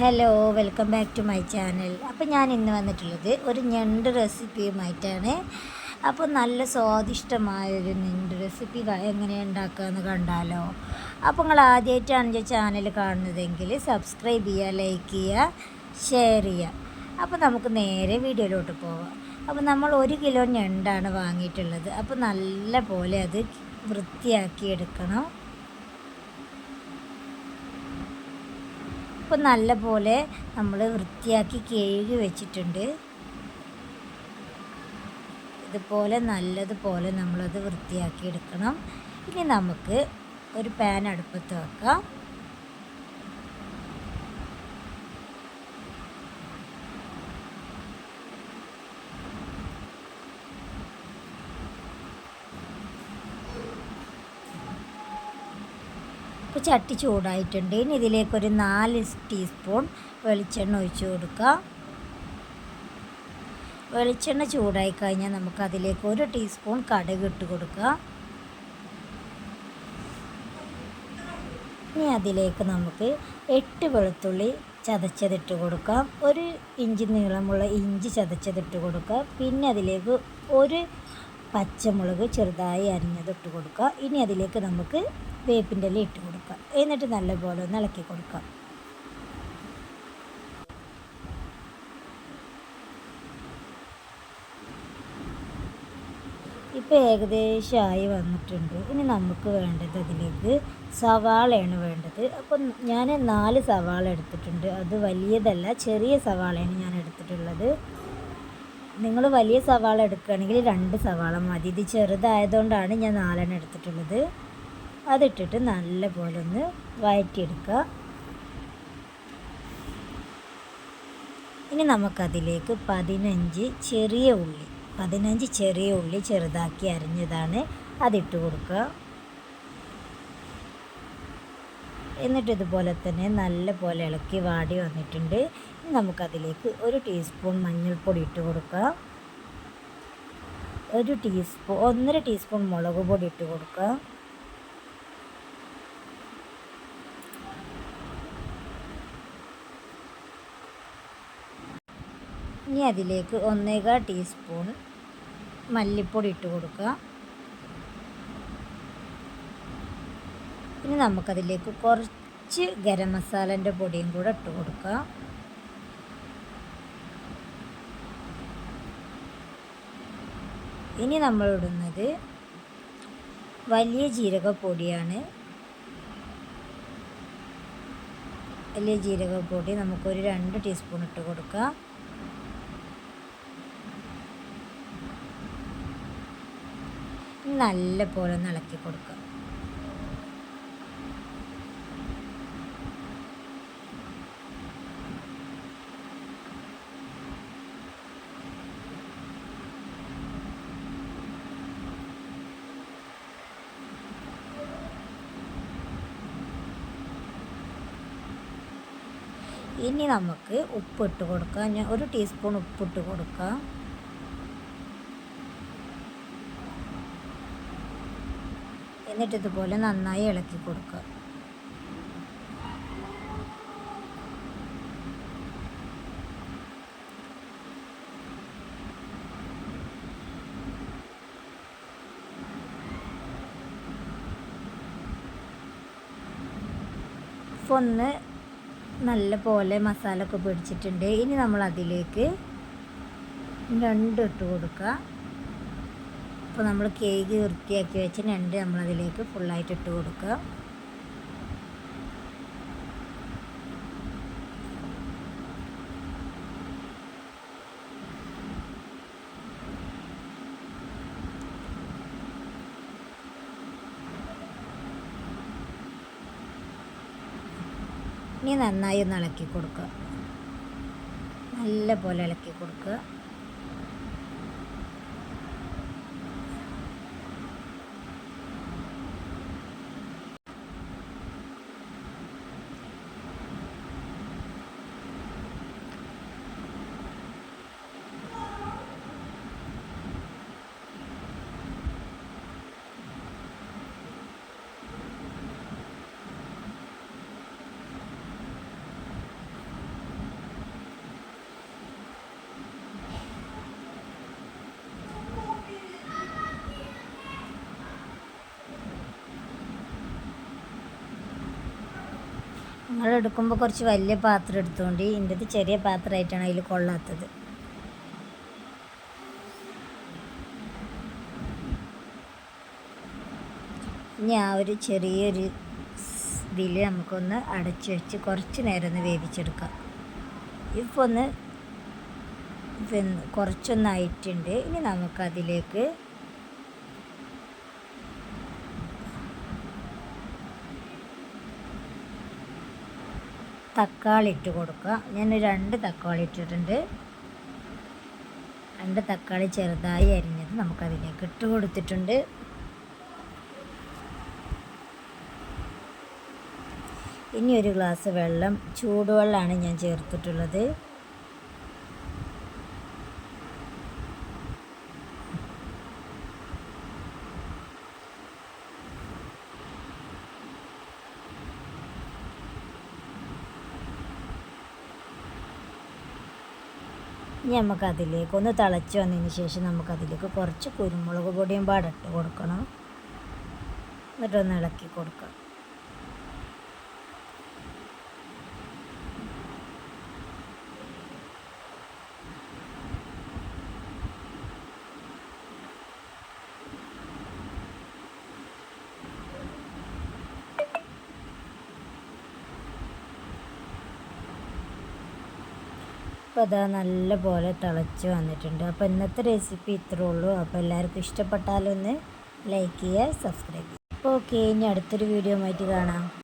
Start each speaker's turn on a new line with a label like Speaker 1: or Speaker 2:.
Speaker 1: Hello welcome back to my channel അപ്പോൾ ഞാൻ ഇന്ന് വന്നിട്ടുള്ളത് ഒരു ഞണ്ട് റെസിപ്പിയുമായിട്ടാണ് അപ്പോൾ നല്ല സ്വാദിഷ്ടമായൊരു ഞണ്ട് റെസിപ്പി എങ്ങനെ ഉണ്ടാക്കുകയെന്ന് കണ്ടാലോ? അപ്പോൾ നിങ്ങൾ ആദ്യമായിട്ടാണ് എന്റെ ചാനൽ കാണുന്നതെങ്കിൽ സബ്സ്ക്രൈബ് ചെയ്യുക ലൈക്ക് ചെയ്യുക ഷെയർ ചെയ്യുക. അപ്പോൾ നമുക്ക് നേരെ വീഡിയോയിലോട്ട് പോവാം. അപ്പോൾ നമ്മൾ ഒരു കിലോ ഞണ്ടാണ് വാങ്ങിയിട്ടുള്ളത്. അപ്പോൾ നല്ല പോലെ അത് വൃത്തിയാക്കി എടുക്കണം അപ്പോൾ നല്ല പോലെ നമ്മൾ വൃത്തിയാക്കി കഴുകി വെച്ചിട്ടുണ്ട്. ഇതുപോലെ നല്ലതുപോലെ നമ്മളത് വൃത്തിയാക്കി എടുക്കണം. ഇനി നമുക്ക് ഒരു പാൻ അടുപ്പത്ത് വെക്കാം. ഇപ്പോൾ ചട്ടി ചൂടായിട്ടുണ്ട്. ഇനി ഇതിലേക്കൊരു നാല് ടീസ്പൂൺ വെളിച്ചെണ്ണ ഒഴിച്ചു കൊടുക്കുക. വെളിച്ചെണ്ണ ചൂടായി കഴിഞ്ഞാൽ നമുക്ക് അതിലേക്ക് ഒരു ടീസ്പൂൺ കടുക് ഇട്ട് കൊടുക്കുക. ഇനി അതിലേക്ക് നമുക്ക് എട്ട് വെളുത്തുള്ളി ചതച്ചതിട്ട് കൊടുക്കാം ഒരു ഇഞ്ചി നീളമുള്ള ഇഞ്ചി ചതച്ചതിട്ട് കൊടുക്കുക. പിന്നെ അതിലേക്ക് ഒരു പച്ചമുളക് ചെറുതായി അരിഞ്ഞതിട്ട് കൊടുക്കുക. ഇനി അതിലേക്ക് നമുക്ക് വേപ്പിന്റെ ഇല ഇട്ട് കൊടുക്കുക. എന്നിട്ട് നല്ലപോലെ ഒന്ന് ഇളക്കി കൊടുക്കുക. ഇപ്പോൾ ഏകദേശമായി വന്നിട്ടുണ്ട്. ഇനി നമുക്ക് വേണ്ടത് അതിലേക്ക് സവാളയാണ് വേണ്ടത്. അപ്പം ഞാൻ നാല് സവാള എടുത്തിട്ടുണ്ട്. അത് വലിയതല്ല ചെറിയ സവാളയാണ് ഞാൻ എടുത്തിട്ടുള്ളത്. നിങ്ങൾ വലിയ സവാള എടുക്കുകയാണെങ്കിൽ രണ്ട് സവാള മതി. ഇത് ചെറുതായതുകൊണ്ടാണ് ഞാൻ നാലെണ്ണം എടുത്തിട്ടുള്ളത്. അതിട്ടിട്ട് നല്ല പോലെ ഒന്ന് വഴറ്റിയെടുക്കുക ഇനി നമുക്കതിലേക്ക് പതിനഞ്ച് ചെറിയ ഉള്ളി പതിനഞ്ച് ചെറിയ ഉള്ളി ചെറുതാക്കി അരിഞ്ഞതാണ് അതിട്ട് കൊടുക്കുക. എന്നിട്ട് ഇതുപോലെ തന്നെ നല്ല പോലെ ഇളക്കി വാടി വന്നിട്ടുണ്ട്. നമുക്കതിലേക്ക് ഒരു ടീസ്പൂൺ മഞ്ഞൾപ്പൊടി ഇട്ട് കൊടുക്കുക. ഒരു ടീസ്പൂൺ ഒന്നര ടീസ്പൂൺ മുളക് പൊടി ഇട്ട് കൊടുക്കുക. ഇനി അതിലേക്ക് ഒന്നേകാ ടീസ്പൂൺ മല്ലിപ്പൊടി ഇട്ട് കൊടുക്കുക. ഇനി നമുക്കതിലേക്ക് കുറച്ച് ഗരം മസാലന്റെ പൊടിയും കൂടെ ഇട്ട് കൊടുക്കുക. ഇനി നമ്മൾ ഇടുന്നത് വലിയ ജീരകപ്പൊടിയാണ്. വലിയ ജീരകപ്പൊടി നമുക്കൊരു രണ്ട് ടീസ്പൂൺ ഇട്ട് കൊടുക്കാം നല്ല പോലെ ഒന്ന് ഇളക്കി കൊടുക്കുക. ഇനി നമുക്ക് ഉപ്പിട്ട് കൊടുക്കുക ഞാൻ ഒരു ടീസ്പൂൺ ഉപ്പിട്ട് കൊടുക്കാം. എന്നിട്ട് ഇതുപോലെ നന്നായി ഇളക്കി കൊടുക്കുക. ഒന്ന് നല്ല പോലെ മസാല ഒക്കെ പിടിച്ചിട്ടുണ്ട്. ഇനി നമ്മൾ അതിലേക്ക് രണ്ട് ഇട്ട് കൊടുക്കുക. അപ്പോൾ നമ്മൾ കേക്ക് വൃത്തിയാക്കി വെച്ച് ഞണ്ട് നമ്മളതിലേക്ക് ഫുള്ളായിട്ട് ഇട്ട് കൊടുക്കുക. ഇനി നന്നായി ഒന്ന് ഇളക്കി കൊടുക്കുക. നല്ല പോലെ ഇളക്കി കൊടുക്കുക. നിങ്ങൾ എടുക്കുമ്പോൾ കുറച്ച് വലിയ പാത്രം എടുത്തുകൊണ്ട് ഇതിന്റെത് ചെറിയ പാത്രമായിട്ടാണ് അതിൽ കൊള്ളാത്തത്. ഇനി ആ ഒരു ചെറിയൊരു ഇതിൽ നമുക്കൊന്ന് അടച്ചു വെച്ച് കുറച്ച് നേരം ഒന്ന് വേവിച്ചെടുക്കാം. ഇപ്പോൾ ഒന്ന് കുറച്ചൊന്നായിട്ടുണ്ട്. ഇനി നമുക്കതിലേക്ക് തക്കാളി ഇട്ട് കൊടുക്കുക. ഞാൻ രണ്ട് തക്കാളി ഇട്ടിട്ടുണ്ട്. രണ്ട് തക്കാളി ചെറുതായി അരിഞ്ഞത് നമുക്കതിലേക്ക് ഇട്ട് കൊടുത്തിട്ടുണ്ട്. ഇനി ഒരു ഗ്ലാസ് വെള്ളം ചൂടുവെള്ളമാണ് ഞാൻ ചേർത്തിട്ടുള്ളത്. ഇനി നമുക്കതിലേക്ക് ഒന്ന് തിളച്ച് വന്നതിന് ശേഷം നമുക്കതിലേക്ക് കുറച്ച് കുരുമുളക് പൊടിയും പാടിട്ട് കൊടുക്കണം. എന്നിട്ടൊന്ന് ഇളക്കി കൊടുക്കാം. അപ്പോൾ അതാ നല്ല പോലെ തിളച്ച് വന്നിട്ടുണ്ട്. അപ്പോൾ ഇന്നത്തെ റെസിപ്പി ഇത്രേ ഉള്ളൂ. അപ്പോൾ എല്ലാവർക്കും ഇഷ്ടപ്പെട്ടാലൊന്ന് ലൈക്ക് ചെയ്യുക സബ്സ്ക്രൈബ് ചെയ്യുക. അപ്പോൾ ഓക്കെ ഇനി അടുത്തൊരു വീഡിയോ ആയിട്ട് കാണാം.